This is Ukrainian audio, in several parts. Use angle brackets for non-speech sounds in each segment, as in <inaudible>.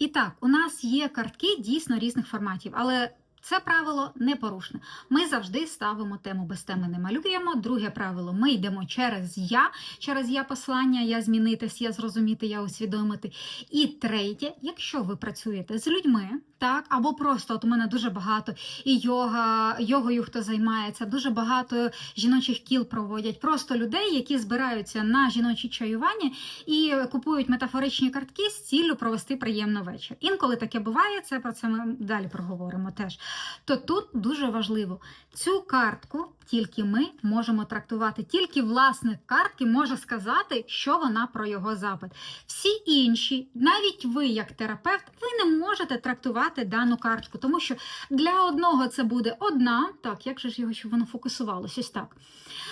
І так, у нас є картки дійсно різних форматів, але це правило непорушне. Ми завжди ставимо тему без теми не малюємо. Друге правило: ми йдемо через я, через я послання, я змінитись, я зрозуміти, я усвідомити. І третє, якщо ви працюєте з людьми, так, або просто от у мене дуже багато і йога, йогою хто займається, дуже багато жіночих кіл проводять. Просто людей, які збираються на жіночі чаювання і купують метафоричні картки з ціллю провести приємно вечір. Інколи таке буває, це про це ми далі проговоримо теж. То тут дуже важливо цю картку тільки ми можемо трактувати. Тільки власник картки може сказати, що вона про його запит. Всі інші, навіть ви, як терапевт, ви не можете трактувати дану картку, тому що для одного це буде одна, так, як же ж його, щоб воно фокусувалося ось так.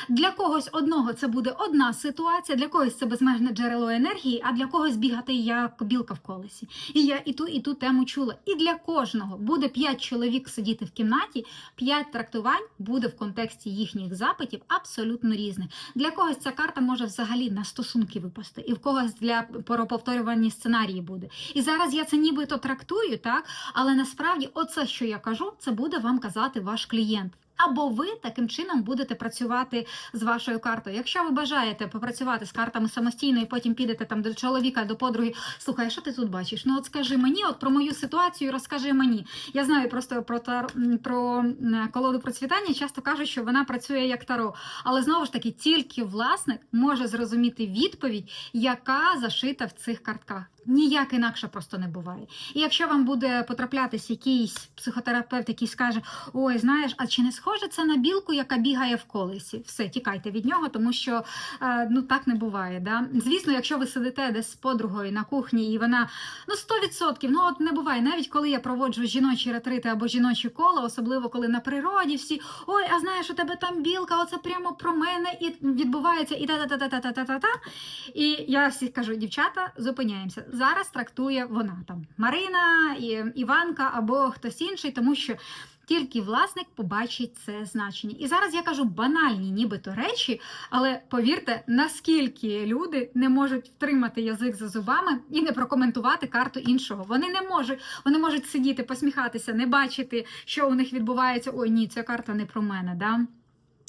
Для когось одного це буде одна ситуація, для когось це безмежне джерело енергії, а для когось бігати як білка в колесі. І я і ту, і ту тему чула. І для кожного буде 5 чоловік сидіти в кімнаті, 5 трактувань буде в контексті їхніх запитів абсолютно різних. Для когось ця карта може взагалі на стосунки випасти, і в когось для повторювані сценарії буде. І зараз я це нібито трактую, так, але насправді, оце, що я кажу, це буде вам казати ваш клієнт. Або ви таким чином будете працювати з вашою картою. Якщо ви бажаєте попрацювати з картами самостійно і потім підете там до чоловіка, до подруги, слухай, що ти тут бачиш? Ну от скажи мені, от про мою ситуацію, розкажи мені. Я знаю просто про тар... про колоду процвітання. Часто кажуть, що вона працює як таро. Але знову ж таки, тільки власник може зрозуміти відповідь, яка зашита в цих картках. Ніяк інакше просто не буває. І якщо вам буде потраплятись якийсь психотерапевт, який скаже: Ой, знаєш, а чи не схоже це на білку, яка бігає в колесі? Все, тікайте від нього, тому що е, ну так не буває. Да? Звісно, якщо ви сидите десь з подругою на кухні, і вона ну 100%, ну от не буває. Навіть коли я проводжу жіночі ретрити або жіночі кола, особливо коли на природі всі ой, а знаєш, у тебе там білка, оце прямо про мене, і відбувається і та-та-та-та-та-та-та-та. І я всі кажу, дівчата, зупиняємося. Зараз трактує вона там Марина, Іванка або хтось інший, тому що тільки власник побачить це значення. І зараз я кажу банальні, нібито речі, але повірте, наскільки люди не можуть втримати язик за зубами і не прокоментувати карту іншого. Вони не можуть, вони можуть сидіти, посміхатися, не бачити, що у них відбувається. Ой, ні, ця карта не про мене. Да?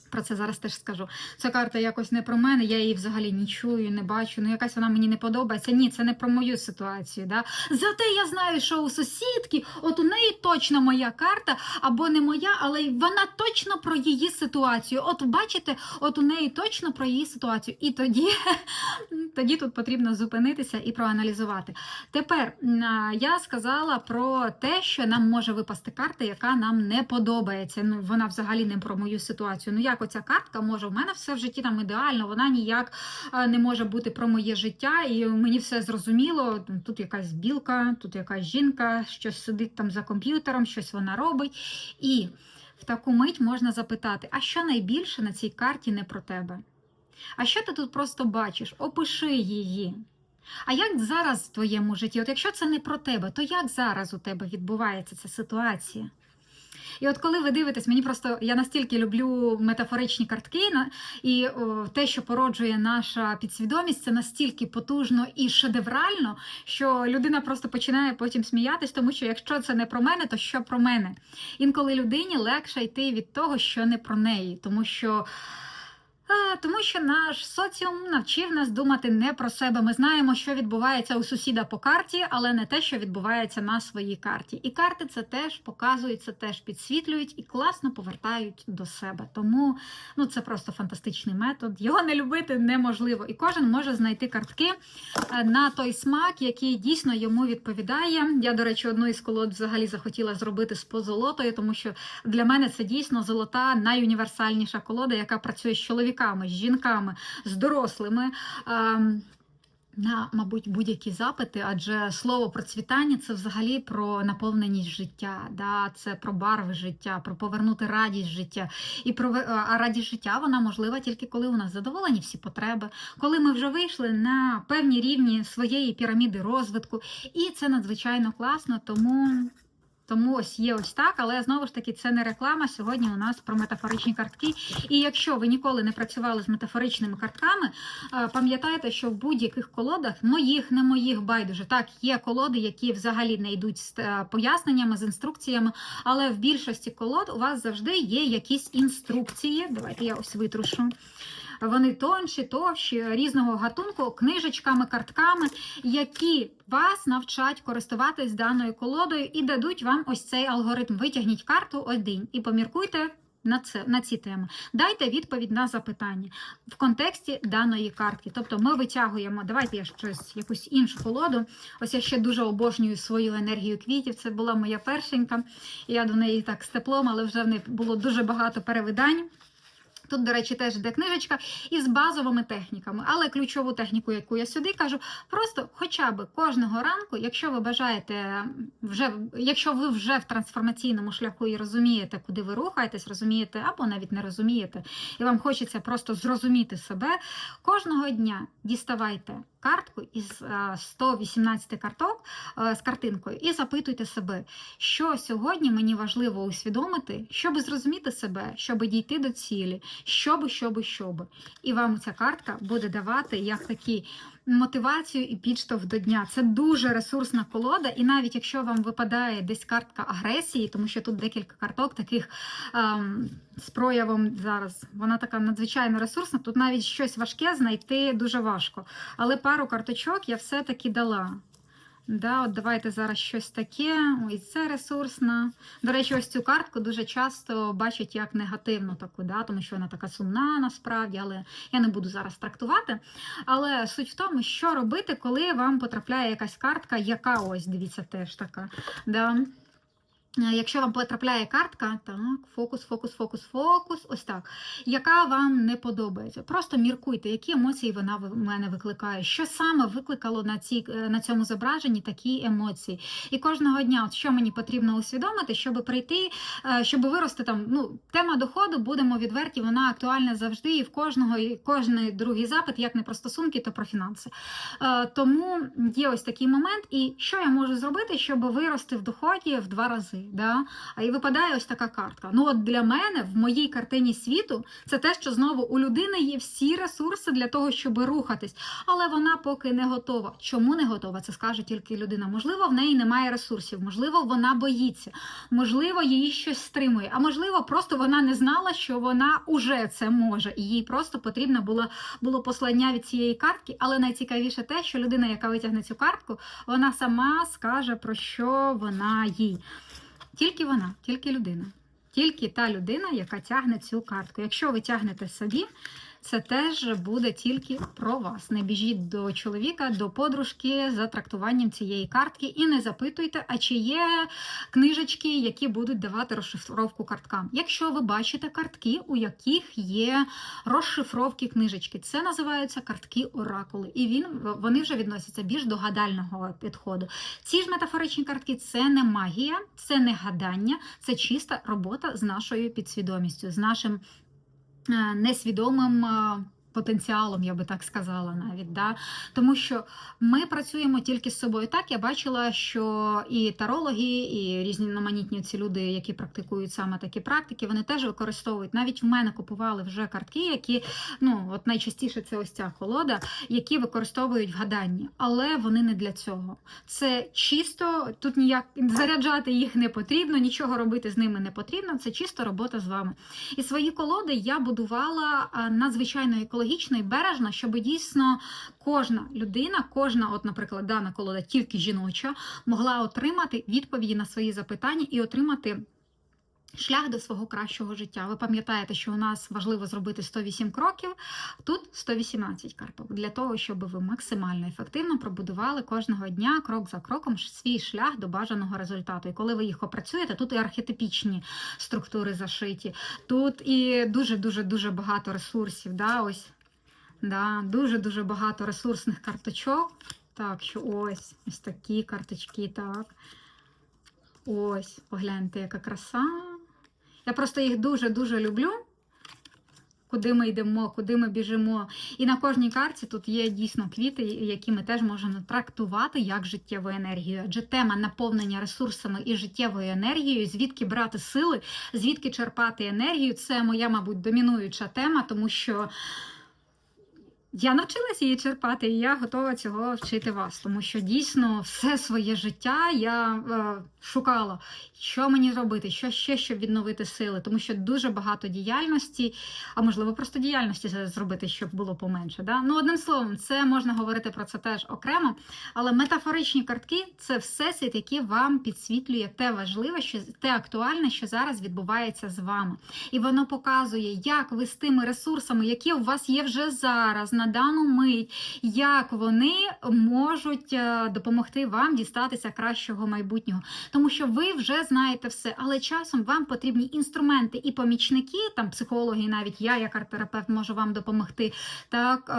Про це зараз теж скажу. Ця карта якось не про мене, я її взагалі не чую, не бачу. Ну, якась вона мені не подобається. Ні, це не про мою ситуацію. Да? Зате я знаю, що у сусідки, от у неї точно моя карта, або не моя, але вона точно про її ситуацію. От бачите, от у неї точно про її ситуацію. І тоді, <laughs> тоді тут потрібно зупинитися і проаналізувати. Тепер я сказала про те, що нам може випасти карта, яка нам не подобається. Ну, вона взагалі не про мою ситуацію. Ну, як оця картка може, в мене все в житті там ідеально, вона ніяк е, не може бути про моє життя, і мені все зрозуміло. Тут якась білка, тут якась жінка, щось сидить там за комп'ютером, щось вона робить. І в таку мить можна запитати: а що найбільше на цій карті не про тебе? А що ти тут просто бачиш? Опиши її. А як зараз в твоєму житті? От якщо це не про тебе, то як зараз у тебе відбувається ця ситуація? І от коли ви дивитесь, мені просто я настільки люблю метафоричні картки, і те, що породжує наша підсвідомість, це настільки потужно і шедеврально, що людина просто починає потім сміятись, тому що якщо це не про мене, то що про мене? Інколи людині легше йти від того, що не про неї, тому що. Тому що наш соціум навчив нас думати не про себе. Ми знаємо, що відбувається у сусіда по карті, але не те, що відбувається на своїй карті. І карти це теж показують, це теж підсвітлюють і класно повертають до себе. Тому ну це просто фантастичний метод. Його не любити неможливо. І кожен може знайти картки е, на той смак, який дійсно йому відповідає. Я, до речі, одну із колод взагалі захотіла зробити з позолотою, тому що для мене це дійсно золота, найуніверсальніша колода, яка працює з чоловіками, з жінками, з дорослими. Ем, на, мабуть, будь-які запити, адже слово процвітання це взагалі про наповненість життя, да? це про барви життя, про повернути радість життя. І про а радість життя вона можлива тільки коли у нас задоволені всі потреби, коли ми вже вийшли на певні рівні своєї піраміди розвитку. І це надзвичайно класно, тому Тому ось є ось так, але знову ж таки це не реклама. Сьогодні у нас про метафоричні картки. І якщо ви ніколи не працювали з метафоричними картками, е, пам'ятайте, що в будь-яких колодах, моїх, не моїх, байдуже, так, є колоди, які взагалі не йдуть з е, поясненнями, з інструкціями, але в більшості колод у вас завжди є якісь інструкції. Давайте я ось витрушу. Вони тонші, товщі, різного гатунку, книжечками, картками, які вас навчать користуватись даною колодою і дадуть вам ось цей алгоритм. Витягніть карту один і поміркуйте. На це на ці теми дайте відповідь на запитання в контексті даної картки. Тобто ми витягуємо. Давайте я щось якусь іншу колоду. Ось я ще дуже обожнюю свою енергію квітів. Це була моя першенька. Я до неї так з теплом, але вже в неї було дуже багато перевидань. Тут, до речі, теж йде книжечка із базовими техніками. Але ключову техніку, яку я сюди кажу, просто хоча б кожного ранку, якщо ви бажаєте вже, якщо ви вже в трансформаційному шляху і розумієте, куди ви рухаєтесь, розумієте, або навіть не розумієте, і вам хочеться просто зрозуміти себе, кожного дня діставайте картку із е, 118 карток е, з картинкою і запитуйте себе, що сьогодні мені важливо усвідомити, щоб зрозуміти себе, щоб дійти до цілі, щоби, щоби, щоби. І вам ця картка буде давати як такі мотивацію і підштовх до дня. Це дуже ресурсна колода, і навіть якщо вам випадає десь картка агресії, тому що тут декілька карток таких ем, з проявом зараз, вона така надзвичайно ресурсна. Тут навіть щось важке знайти дуже важко. Але пару карточок я все-таки дала. Да, от давайте зараз щось таке. Ой, це ресурсна. До речі, ось цю картку дуже часто бачать як негативну таку, да, тому що вона така сумна насправді, але я не буду зараз трактувати. Але суть в тому, що робити, коли вам потрапляє якась картка, яка ось, дивіться, теж така. Да. Е, Якщо вам потрапляє картка, так, фокус, фокус, фокус, фокус, ось так, яка вам не подобається. Просто міркуйте, які емоції вона в мене викликає, що саме викликало на, цій, е, на цьому зображенні такі емоції. І кожного дня, от що мені потрібно усвідомити, щоб прийти, е, щоб вирости там. Ну, тема доходу, будемо відверті, вона актуальна завжди, і в кожного, і кожний другий запит, як не про стосунки, то про фінанси. Тому є ось такий момент, і що я можу зробити, щоб вирости в доході в два рази. Да? А і випадає ось така картка. Ну от для мене в моїй картині світу це те, що знову у людини є всі ресурси для того, щоб рухатись, але вона поки не готова. Чому не готова? Це скаже тільки людина. Можливо, в неї немає ресурсів, можливо, вона боїться, можливо, її щось стримує, а можливо, просто вона не знала, що вона уже це може, і їй просто потрібно було, було послання від цієї картки. Але найцікавіше те, що людина, яка витягне цю картку, вона сама скаже про що вона їй. Тільки вона, тільки людина. Тільки та людина, яка тягне цю картку. Якщо ви тягнете собі, це теж буде тільки про вас. Не біжіть до чоловіка, до подружки за трактуванням цієї картки і не запитуйте, а чи є книжечки, які будуть давати розшифровку карткам. Якщо ви бачите картки, у яких є розшифровки книжечки, це називаються картки оракули, і він вони вже відносяться більш до гадального підходу. Ці ж метафоричні картки це не магія, це не гадання, це чиста робота з нашою підсвідомістю, з нашим несвідомим. Потенціалом, я би так сказала, навіть да тому, що ми працюємо тільки з собою. Так я бачила, що і тарологи, і різноманітні ці люди, які практикують саме такі практики, вони теж використовують. Навіть в мене купували вже картки, які ну от найчастіше це ось ця колода, які використовують в гаданні, але вони не для цього. Це чисто тут ніяк заряджати їх не потрібно, нічого робити з ними не потрібно. Це чисто робота з вами. І свої колоди я будувала надзвичайно екологічно і бережно, щоб дійсно кожна людина, кожна, от, наприклад, дана колода, тільки жіноча, могла отримати відповіді на свої запитання і отримати. Шлях до свого кращого життя. Ви пам'ятаєте, що у нас важливо зробити 108 кроків, тут 118 карток для того, щоб ви максимально ефективно пробудували кожного дня крок за кроком свій шлях до бажаного результату. І коли ви їх опрацюєте, тут і архетипічні структури зашиті, тут і дуже дуже дуже багато ресурсів. Да, ось да, дуже дуже багато ресурсних карточок. Так, що ось ось такі карточки, так. Ось, погляньте, яка краса. Я просто їх дуже-дуже люблю. куди ми йдемо, куди ми біжимо. І на кожній карті тут є дійсно квіти, які ми теж можемо трактувати як життєву енергію. Адже тема наповнення ресурсами і життєвою енергією, звідки брати сили, звідки черпати енергію, це моя, мабуть, домінуюча тема, тому що. Я навчилася її черпати, і я готова цього вчити вас, тому що дійсно все своє життя я е, шукала, що мені робити, що ще, щоб відновити сили, тому що дуже багато діяльності, а можливо, просто діяльності зробити, щоб було поменше. Да? Ну, одним словом, це можна говорити про це теж окремо, але метафоричні картки це всесвіт, який вам підсвітлює те важливе, що те актуальне, що зараз відбувається з вами. І воно показує, як ви з тими ресурсами, які у вас є вже зараз на дану мить, як вони можуть е, допомогти вам дістатися кращого майбутнього. Тому що ви вже знаєте все, але часом вам потрібні інструменти і помічники, там психологи, навіть я, як арт-терапевт, можу вам допомогти. Так.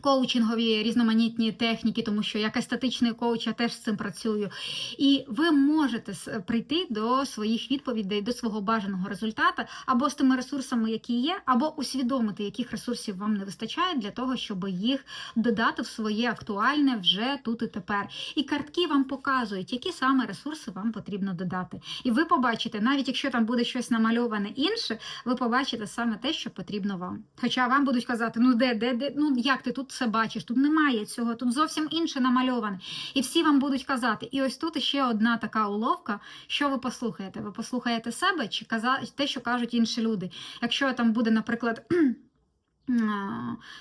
Коучингові різноманітні техніки, тому що як естетичний коуч я теж з цим працюю. І ви можете прийти до своїх відповідей, до свого бажаного результату, або з тими ресурсами, які є, або усвідомити, яких ресурсів вам не вистачає для того, щоб їх додати в своє актуальне вже тут і тепер. І картки вам показують, які саме ресурси вам потрібно додати. І ви побачите, навіть якщо там буде щось намальоване інше, ви побачите саме те, що потрібно вам. Хоча вам будуть казати, ну де, де, де, ну як ти тут все бачиш, тут немає цього, тут зовсім інше намальоване. І всі вам будуть казати. І ось тут ще одна така уловка, що ви послухаєте. Ви послухаєте себе чи те, що кажуть інші люди. Якщо там буде, наприклад. <clears throat>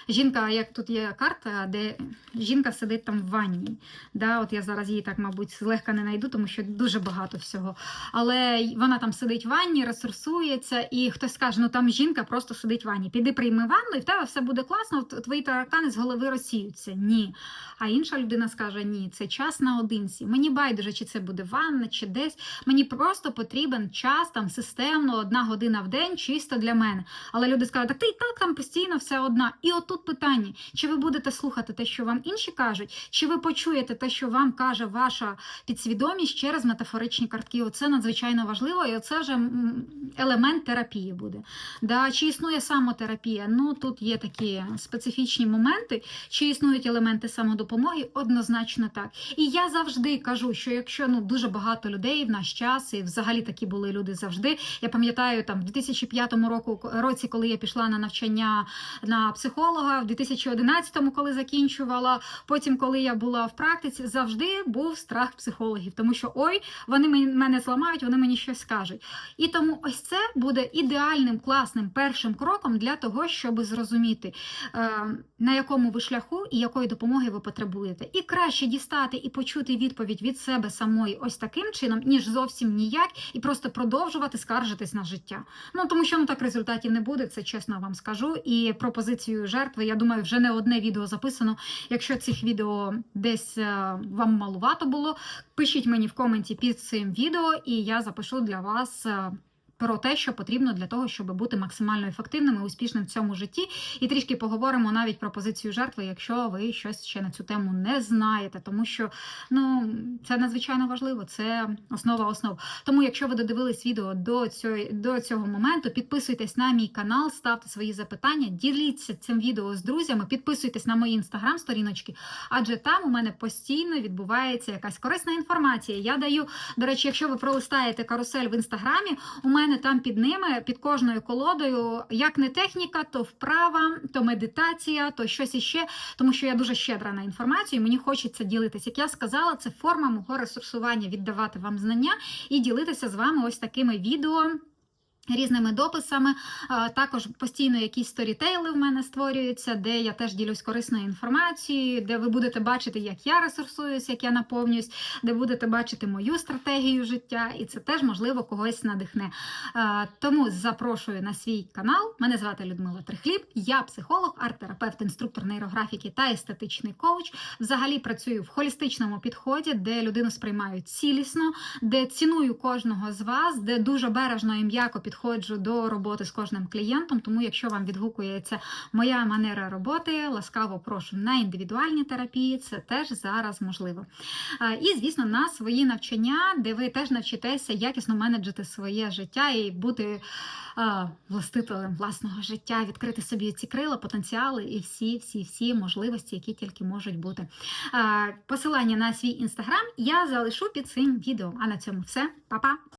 Жінка, як тут є карта, де жінка сидить там в ванні. Да, От я зараз її так, мабуть, злегка не знайду, тому що дуже багато всього. Але вона там сидить в ванні, ресурсується, і хтось скаже, ну там жінка просто сидить в ванні. Піди прийми ванну, і в тебе все буде класно, твої таракани з голови розсіються. Ні. А інша людина скаже, ні, це час наодинці. Мені байдуже, чи це буде ванна, чи десь. Мені просто потрібен час там системно, одна година в день, чисто для мене. Але люди скажуть, так ти і так там постійно все одна. І отут питання: чи ви будете слухати те, що вам інші кажуть, чи ви почуєте те, що вам каже ваша підсвідомість через метафоричні картки? Оце надзвичайно важливо, і оце вже елемент терапії буде. Да, Чи існує самотерапія? Ну тут є такі специфічні моменти, чи існують елементи самодопомоги, однозначно так. І я завжди кажу, що якщо ну дуже багато людей в наш час, і взагалі такі були люди завжди. Я пам'ятаю, там в 2005 році, коли я пішла на навчання на психолога в 2011-му, коли закінчувала. Потім, коли я була в практиці, завжди був страх психологів, тому що ой, вони мене зламають, вони мені щось скажуть. І тому ось це буде ідеальним класним першим кроком для того, щоб зрозуміти, е, на якому ви шляху і якої допомоги ви потребуєте. І краще дістати і почути відповідь від себе самої ось таким чином, ніж зовсім ніяк, і просто продовжувати скаржитись на життя. Ну тому що ну так результатів не буде, це чесно вам скажу. І пропозицію жертви. Я думаю, вже не одне відео записано. Якщо цих відео десь е, вам малувато було, пишіть мені в коменті під цим відео, і я запишу для вас. Про те, що потрібно для того, щоб бути максимально ефективним і успішним в цьому житті. І трішки поговоримо навіть про позицію жертви, якщо ви щось ще на цю тему не знаєте, тому що ну це надзвичайно важливо, це основа основ. Тому, якщо ви додивились відео до цього до цього моменту, підписуйтесь на мій канал, ставте свої запитання, діліться цим відео з друзями, підписуйтесь на мої інстаграм-сторіночки, адже там у мене постійно відбувається якась корисна інформація. Я даю, до речі, якщо ви пролистаєте карусель в інстаграмі, у мене мене там під ними, під кожною колодою, як не техніка, то вправа, то медитація, то щось іще, тому що я дуже щедра на інформацію, і мені хочеться ділитися. Як я сказала, це форма мого ресурсування віддавати вам знання і ділитися з вами ось такими відео. Різними дописами, також постійно якісь сторітейли в мене створюються, де я теж ділюсь корисною інформацією, де ви будете бачити, як я ресурсуюсь, як я наповнююсь, де будете бачити мою стратегію життя, і це теж, можливо, когось надихне. Тому запрошую на свій канал. Мене звати Людмила Трихліб, я психолог, арт-терапевт, інструктор нейрографіки та естетичний коуч. Взагалі працюю в холістичному підході, де людину сприймаю цілісно, де ціную кожного з вас, де дуже бережно і м'яко під підходжу до роботи з кожним клієнтом. Тому, якщо вам відгукується моя манера роботи, ласкаво прошу на індивідуальні терапії, це теж зараз можливо. І, звісно, на свої навчання, де ви теж навчитеся якісно менеджити своє життя і бути властителем власного життя, відкрити собі ці крила, потенціали і всі, всі, всі можливості, які тільки можуть бути. Посилання на свій інстаграм я залишу під цим відео. А на цьому все, Па-па!